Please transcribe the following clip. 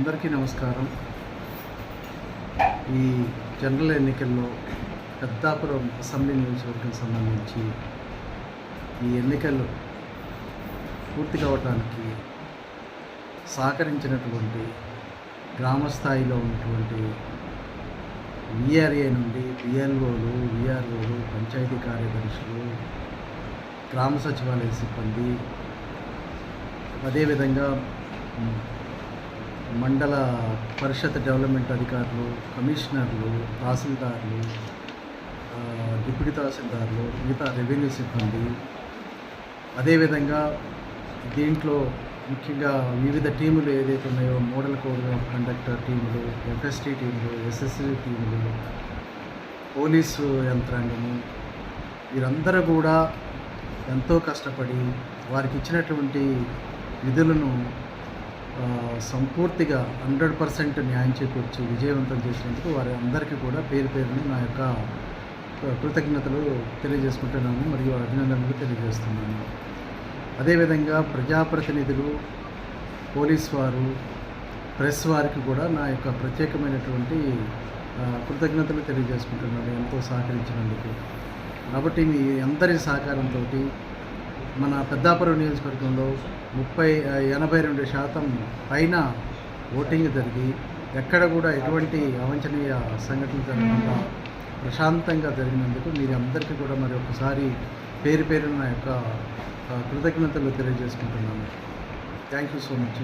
అందరికీ నమస్కారం. ఈ జనరల్ ఎన్నికల్లో పెద్దాపురం అసెంబ్లీ నియోజకవర్గం సంబంధించి ఈ ఎన్నికలు పూర్తి కావటానికి సహకరించినటువంటి గ్రామ స్థాయిలో ఉన్నటువంటి విఆర్ఏ నుండి విఎల్ఓలు విఆర్ఓలు పంచాయతీ కార్యదర్శులు గ్రామ సచివాలయ సిబ్బంది అదేవిధంగా మండల పరిషత్ డెవలప్మెంట్ అధికారులు కమిషనర్లు తహసీల్దార్లు డిప్యూటీ తహసీల్దార్లు మిగతా రెవెన్యూ సిబ్బంది. అదేవిధంగా దీంట్లో ముఖ్యంగా వివిధ టీములు ఏదైతే ఉన్నాయో మోడల్ కోడ్ ఆఫ్ కండక్టర్ టీములు ఎఫ్ఎస్టీ టీములు ఎస్ఎస్సి టీములు పోలీసు యంత్రాంగము వీరందరూ కూడా ఎంతో కష్టపడి వారికి ఇచ్చినటువంటి విధులను సంపూర్తిగా హండ్రెడ్ పర్సెంట్ న్యాయం చేకూర్చి విజయవంతం చేసినందుకు వారి అందరికీ కూడా పేరు పేరుని నా యొక్క కృతజ్ఞతలు తెలియజేసుకుంటున్నాను మరియు అభినందనలు తెలియజేస్తున్నాను. అదేవిధంగా ప్రజాప్రతినిధులు పోలీస్ వారు ప్రెస్ వారికి కూడా నా యొక్క ప్రత్యేకమైనటువంటి కృతజ్ఞతలు తెలియజేసుకుంటున్నాను ఎంతో సహకరించినందుకు. కాబట్టి మీ అందరి సహకారంతో మన పెద్దాపురం నియోజకవర్గంలో ముప్పై ఎనభై రెండు శాతం పైన ఓటింగ్ జరిగి ఎక్కడ కూడా ఎటువంటి అవంచనీయ సంఘటనలు జరగకుండా ప్రశాంతంగా జరిగినందుకు మీరు అందరికీ కూడా మరి ఒకసారి పేరు పేరు నా యొక్క కృతజ్ఞతలు తెలియజేసుకుంటున్నాను. Thank you so much